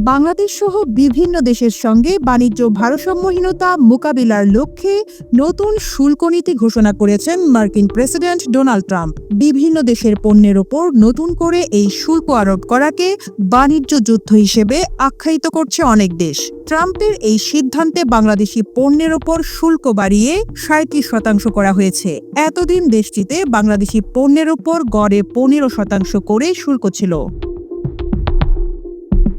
বাংলাদেশ সহ বিভিন্ন দেশের সঙ্গে বাণিজ্য ভারসাম্যহীনতা মোকাবিলার লক্ষ্যে নতুন শুল্ক নীতি ঘোষণা করেছেন মার্কিন প্রেসিডেন্ট ডোনাল্ড ট্রাম্প। বিভিন্ন দেশের পণ্যের ওপর নতুন করে এই শুল্ক আরোপ করাকে বাণিজ্য যুদ্ধ হিসেবে আখ্যায়িত করছে অনেক দেশ। ট্রাম্পের এই সিদ্ধান্তে বাংলাদেশি পণ্যের ওপর শুল্ক বাড়িয়ে সাঁত্রিশ শতাংশ করা হয়েছে। এতদিন দেশটিতে বাংলাদেশি পণ্যের ওপর গড়ে পনেরো শতাংশ করে শুল্ক ছিল।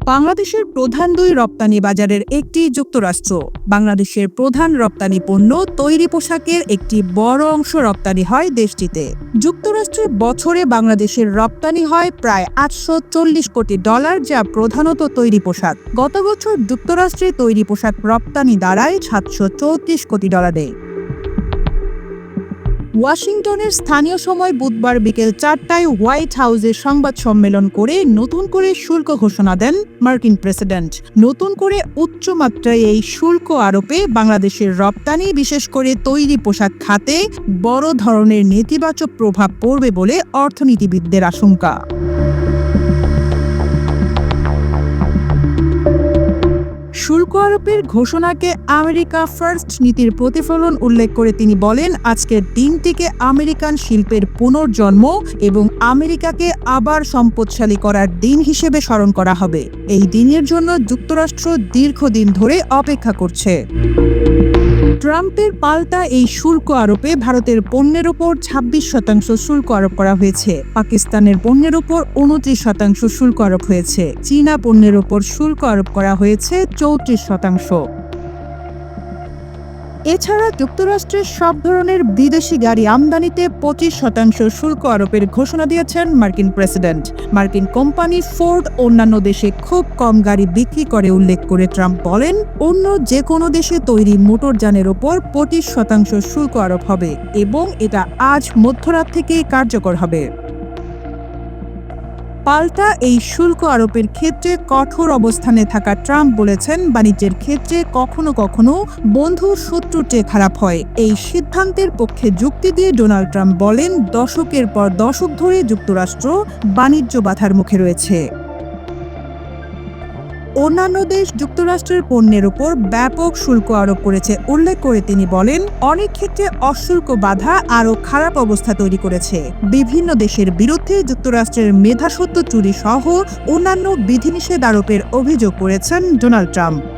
বাংলাদেশের প্রধান দুই রপ্তানি বাজারের একটি যুক্তরাষ্ট্র। বাংলাদেশের প্রধান রপ্তানি পণ্য তৈরি পোশাকের একটি বড় অংশ রপ্তানি হয় দেশটিতে। যুক্তরাষ্ট্রের বছরে বাংলাদেশের রপ্তানি হয় প্রায় আটশো চল্লিশ কোটি ডলার, যা প্রধানত তৈরি পোশাক। গত বছর যুক্তরাষ্ট্রে তৈরি পোশাক রপ্তানি দাঁড়ায় সাতশো চৌত্রিশ কোটি ডলারে ওয়াশিংটনের স্থানীয় সময় বুধবার বিকেল চারটায় হোয়াইট হাউসে সংবাদ সম্মেলন করে নতুন করে শুল্ক ঘোষণা দেন মার্কিন প্রেসিডেন্ট। নতুন করে উচ্চমাত্রায় এই শুল্ক আরোপে বাংলাদেশের রপ্তানি, বিশেষ করে তৈরি পোশাক খাতে, বড় ধরনের নেতিবাচক প্রভাব পড়বে বলে অর্থনীতিবিদদের আশঙ্কা। আরোপের ঘোষণাকে আমেরিকা ফার্স্ট নীতির প্রতিফলন উল্লেখ করে তিনি বলেন, আজকের দিনটিকে আমেরিকান শিল্পের পুনর্জন্ম এবং আমেরিকাকে আবার সম্পদশালী করার দিন হিসেবে স্মরণ করা হবে। এই দিনের জন্য যুক্তরাষ্ট্র দীর্ঘদিন ধরে অপেক্ষা করছে। ট্রাম্পের পাল্টা এই শুল্ক আরোপে ভারতের পণ্যের ওপর ২৬ শতাংশ শুল্ক আরোপ করা হয়েছে। পাকিস্তানের পণ্যের ওপর উনত্রিশ শতাংশ শুল্ক আরোপ হয়েছে। চীনা পণ্যের ওপর শুল্ক আরোপ করা হয়েছে চৌত্রিশ শতাংশ। এছাড়া যুক্তরাষ্ট্রের সব ধরনের বিদেশি গাড়ি আমদানিতে পঁচিশ শতাংশ শুল্ক আরোপের ঘোষণা দিয়েছেন মার্কিন প্রেসিডেন্ট। মার্কিন কোম্পানি ফোর্ড অন্যান্য দেশে খুব কম গাড়ি বিক্রি করে উল্লেখ করে ট্রাম্প বলেন, অন্য যে কোনো দেশে তৈরি মোটরযানের ওপর পঁচিশ শতাংশ শুল্ক আরোপ হবে এবং এটা আজ মধ্যরাত থেকেই কার্যকর হবে। পাল্টা এই শুল্ক আরোপের ক্ষেত্রে কঠোর অবস্থানে থাকা ট্রাম্প বলেছেন, বাণিজ্যের ক্ষেত্রে কখনো কখনো বন্ধু শত্রুর চেয়ে খারাপ হয়। এই সিদ্ধান্তের পক্ষে যুক্তি দিয়ে ডোনাল্ড ট্রাম্প বলেন, দশকের পর দশক ধরে যুক্তরাষ্ট্র বাণিজ্য বাধার মুখে রয়েছে। অন্যান্য দেশ যুক্তরাষ্ট্রের পণ্যের উপর ব্যাপক শুল্ক আরোপ করেছে, উল্লেখ করে তিনি বলেন, অনেক ক্ষেত্রে অশুল্ক বাধা আরও খারাপ অবস্থা তৈরি করেছে। বিভিন্ন দেশের বিরুদ্ধে যুক্তরাষ্ট্রের মেধাসত্ব চুরি সহ অন্যান্য বিধিনিষেধ আরোপের অভিযোগ করেছেন ডোনাল্ড ট্রাম্প।